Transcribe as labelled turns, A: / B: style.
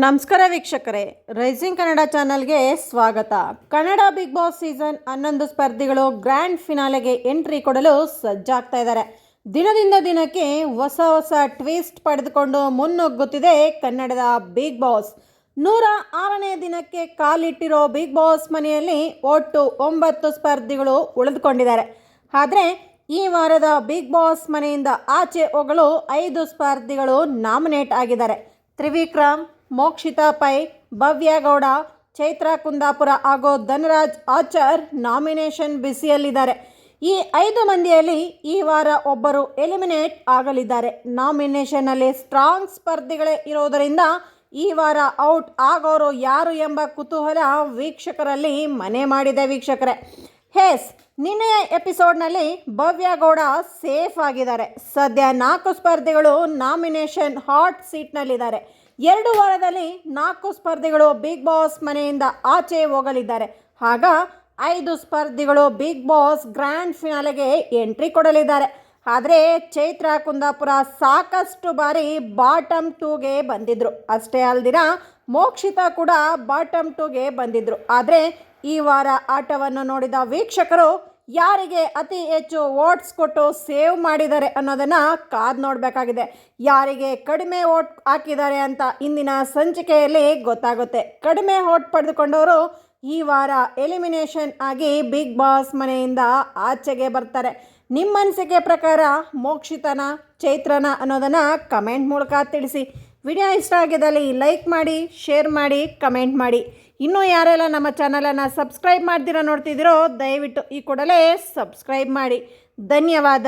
A: ನಮಸ್ಕಾರ ವೀಕ್ಷಕರೇ ರೈಸಿಂಗ್ ಕನ್ನಡ ಚಾನಲ್ಗೆ ಸ್ವಾಗತ. ಕನ್ನಡ ಬಿಗ್ ಬಾಸ್ ಸೀಸನ್ ಹನ್ನೊಂದು ಸ್ಪರ್ಧಿಗಳು ಗ್ರ್ಯಾಂಡ್ ಫಿನಾಲೆಗೆ ಎಂಟ್ರಿ ಕೊಡಲು ಸಜ್ಜಾಗ್ತಾ ಇದ್ದಾರೆ. ದಿನದಿಂದ ದಿನಕ್ಕೆ ಹೊಸ ಹೊಸ ಟ್ವಿಸ್ಟ್ ಪಡೆದುಕೊಂಡು ಮುನ್ನುಗ್ಗುತ್ತಿದೆ ಕನ್ನಡದ ಬಿಗ್ ಬಾಸ್ ನೂರ ಆರನೇ ದಿನಕ್ಕೆ ಕಾಲಿಟ್ಟಿರೋ ಬಿಗ್ ಬಾಸ್ ಮನೆಯಲ್ಲಿ ಒಟ್ಟು ಒಂಬತ್ತು ಸ್ಪರ್ಧಿಗಳು ಉಳಿದುಕೊಂಡಿದ್ದಾರೆ. ಆದರೆ, ಈ ವಾರದ ಬಿಗ್ ಬಾಸ್ ಮನೆಯಿಂದ ಆಚೆ ಹೋಗಲು ಐದು ಸ್ಪರ್ಧಿಗಳು ನಾಮಿನೇಟ್ ಆಗಿದ್ದಾರೆ. ತ್ರಿವಿಕ್ರಮ್ ಮೋಕ್ಷಿತಾ ಪೈ ಭವ್ಯಗೌಡ, ಚೈತ್ರ ಕುಂದಾಪುರ ಹಾಗೂ ಧನರಾಜ್ ಆಚಾರ್ ನಾಮಿನೇಷನ್ ಬಿಸಿಯಲ್ಲಿದ್ದಾರೆ. ಈ ಐದು ಮಂದಿಯಲ್ಲಿ ಈ ವಾರ ಒಬ್ಬರು ಎಲಿಮಿನೇಟ್ ಆಗಲಿದ್ದಾರೆ. ನಾಮಿನೇಷನ್ನಲ್ಲಿ ಸ್ಟ್ರಾಂಗ್ ಸ್ಪರ್ಧಿಗಳೇ ಇರೋದರಿಂದ ಈ ವಾರ ಔಟ್ ಆಗೋರು ಯಾರು ಎಂಬ ಕುತೂಹಲ ವೀಕ್ಷಕರಲ್ಲಿ ಮನೆ ಮಾಡಿದೆ ವೀಕ್ಷಕರೇ. ಹೇಸ್ ನಿನ್ನೆಯ ಎಪಿಸೋಡ್ನಲ್ಲಿ ಭವ್ಯ ಗೌಡ ಸೇಫ್ ಆಗಿದ್ದಾರೆ. ಸದ್ಯ ನಾಲ್ಕು ಸ್ಪರ್ಧಿಗಳು ನಾಮಿನೇಷನ್ ಹಾಟ್ ಸೀಟ್ನಲ್ಲಿದ್ದಾರೆ. ಎರಡು ವಾರದಲ್ಲಿ ನಾಲ್ಕು ಸ್ಪರ್ಧಿಗಳು ಬಿಗ್ ಬಾಸ್ ಮನೆಯಿಂದ ಆಚೆ ಹೋಗಲಿದ್ದಾರೆ. ಆಗ ಐದು ಸ್ಪರ್ಧಿಗಳು ಬಿಗ್ ಬಾಸ್ ಗ್ರ್ಯಾಂಡ್ ಫಿನಾಲೆಗೆ ಎಂಟ್ರಿ ಕೊಡಲಿದ್ದಾರೆ. ಆದರೆ ಚೈತ್ರ ಕುಂದಾಪುರ ಸಾಕಷ್ಟು ಬಾರಿ ಬಾಟಮ್ ಟೂಗೆ ಬಂದಿದ್ರು. ಅಷ್ಟೇ ಅಲ್ದಿರ ಮೋಕ್ಷಿತಾ ಕೂಡ ಬಾಟಮ್ ಟೂಗೆ ಬಂದಿದ್ರು. ಆದರೆ ಈ ವಾರ ಆಟವನ್ನು ನೋಡಿದ ವೀಕ್ಷಕರು ಯಾರಿಗೆ ಅತಿ ಹೆಚ್ಚು ವೋಟ್ಸ್ ಕೊಟ್ಟು ಸೇವ್ ಮಾಡಿದ್ದಾರೆ ಅನ್ನೋದನ್ನು ಕಾದು ನೋಡಬೇಕಾಗಿದೆ. ಯಾರಿಗೆ ಕಡಿಮೆ ವೋಟ್ ಹಾಕಿದ್ದಾರೆ ಅಂತ ಇಂದಿನ ಸಂಚಿಕೆಯಲ್ಲಿ ಗೊತ್ತಾಗುತ್ತೆ. ಕಡಿಮೆ ವೋಟ್ ಪಡೆದುಕೊಂಡವರು ಈ ವಾರ ಎಲಿಮಿನೇಷನ್ ಆಗಿ ಬಿಗ್ ಬಾಸ್ ಮನೆಯಿಂದ ಆಚೆಗೆ ಬರ್ತಾರೆ. ನಿಮ್ಮ ಅನಿಸಿಕೆ ಪ್ರಕಾರ ಮೋಕ್ಷಿತನ, ಚೈತ್ರನ ಅನ್ನೋದನ್ನು ಕಮೆಂಟ್ ಮೂಲಕ ತಿಳಿಸಿ. ವಿಡಿಯೋ ಇಷ್ಟ ಆಗಿದ್ದಲ್ಲಿ ಲೈಕ್ ಮಾಡಿ, ಶೇರ್ ಮಾಡಿ, ಕಮೆಂಟ್ ಮಾಡಿ. ಇನ್ನೂ ಯಾರೆಲ್ಲ ನಮ್ಮ ಚಾನಲನ್ನು ಸಬ್ಸ್ಕ್ರೈಬ್ ಮಾಡ್ದಿರ ನೋಡ್ತಿದ್ದೀರೋ ದಯವಿಟ್ಟು ಈ ಕೂಡಲೇ ಸಬ್ಸ್ಕ್ರೈಬ್ ಮಾಡಿ. ಧನ್ಯವಾದ.